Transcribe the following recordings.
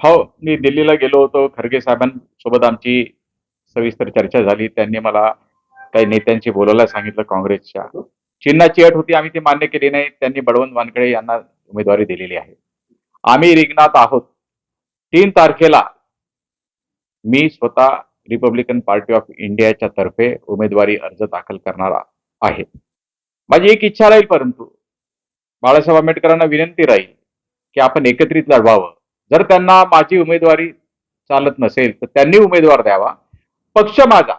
हो मी दिल्लीला गेलो होतो. खरगे साहेबांसोबत आमची सविस्तर चर्चा झाली. त्यांनी मला काही नेत्यांशी बोलायला सांगितलं काँग्रेसच्या. चिन्हाची अट होती आम्ही ती मान्य केली नाही. त्यांनी बळवंत वानकडे यांना उमेदवारी दिलेली आहे. आम्ही रिंगणात आहोत. तीन तारखेला मी स्वतः रिपब्लिकन पार्टी ऑफ इंडियाच्या तर्फे उमेदवारी अर्ज दाखल करणार आहे. माझी एक इच्छा राहील परंतु बाळासाहेब आंबेडकरांना विनंती राहील की आपण एकत्रित लढवावं. जर त्यांना माझी उमेदवारी चालत नसेल तर त्यांनी उमेदवार द्यावा. पक्ष माझा.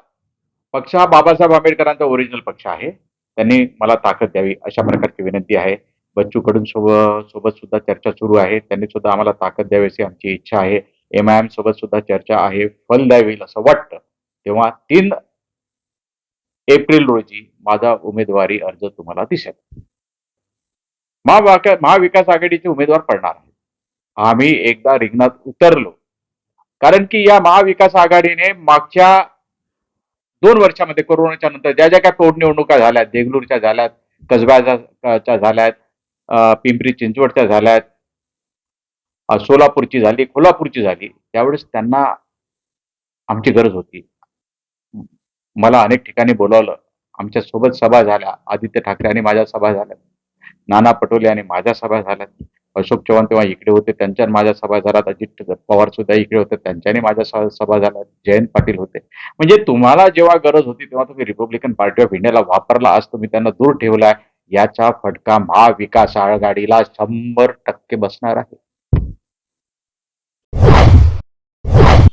पक्ष हा बाबासाहेब आंबेडकरांचा ओरिजिनल पक्ष आहे. त्यांनी मला ताकद द्यावी अशा प्रकारची विनंती आहे. बच्चू कडून सोबत सुद्धा चर्चा सुरू आहे. त्यांनी सुद्धा आम्हाला ताकद द्यावी अशी आमची इच्छा आहे. एम आय एम सोबत सुद्धा चर्चा आहे. फल द्यावी असं वाटतं. तेव्हा तीन एप्रिल रोजी माझा उमेदवारी अर्ज तुम्हाला दिसेल. महाविकास आघाडीचे उमेदवार पडणार आहे आम्ही एकदा रिंगणात उतरलो. कारण की या महाविकास आघाडीने मागच्या दोन वर्षामध्ये कोरोनाच्या नंतर ज्या ज्या काय पोटनिवडणुका झाल्यात देगलूरच्या झाल्यात कसब्याच्या झाल्यात पिंपरी चिंचवडच्या झाल्यात सोलापूरची झाली कोल्हापूरची झाली त्यावेळेस त्यांना आमची गरज होती. मला अनेक ठिकाणी बोलावलं. आमच्यासोबत सभा झाल्या. आदित्य ठाकरे आणि माझ्या सभा झाल्या. नाना पटोले आणि माझ्या सभा झाल्यात अशोक चव्हाण तेव्हा इकडे होते त्यांच्या माझ्या सभा झाल्यात अजित पवार सुद्धा इकडे होते त्यांच्यानी माझ्या सभा झाल्या जयंत पाटील होते. म्हणजे तुम्हाला जेव्हा गरज होती तेव्हा तुम्ही रिपब्लिकन पार्टी ऑफ इंडियाला वापरला आज तुम्ही त्यांना दूर ठेवलाय याचा फटका महाविकास आघाडीला शंभर टक्के बसणार आहे.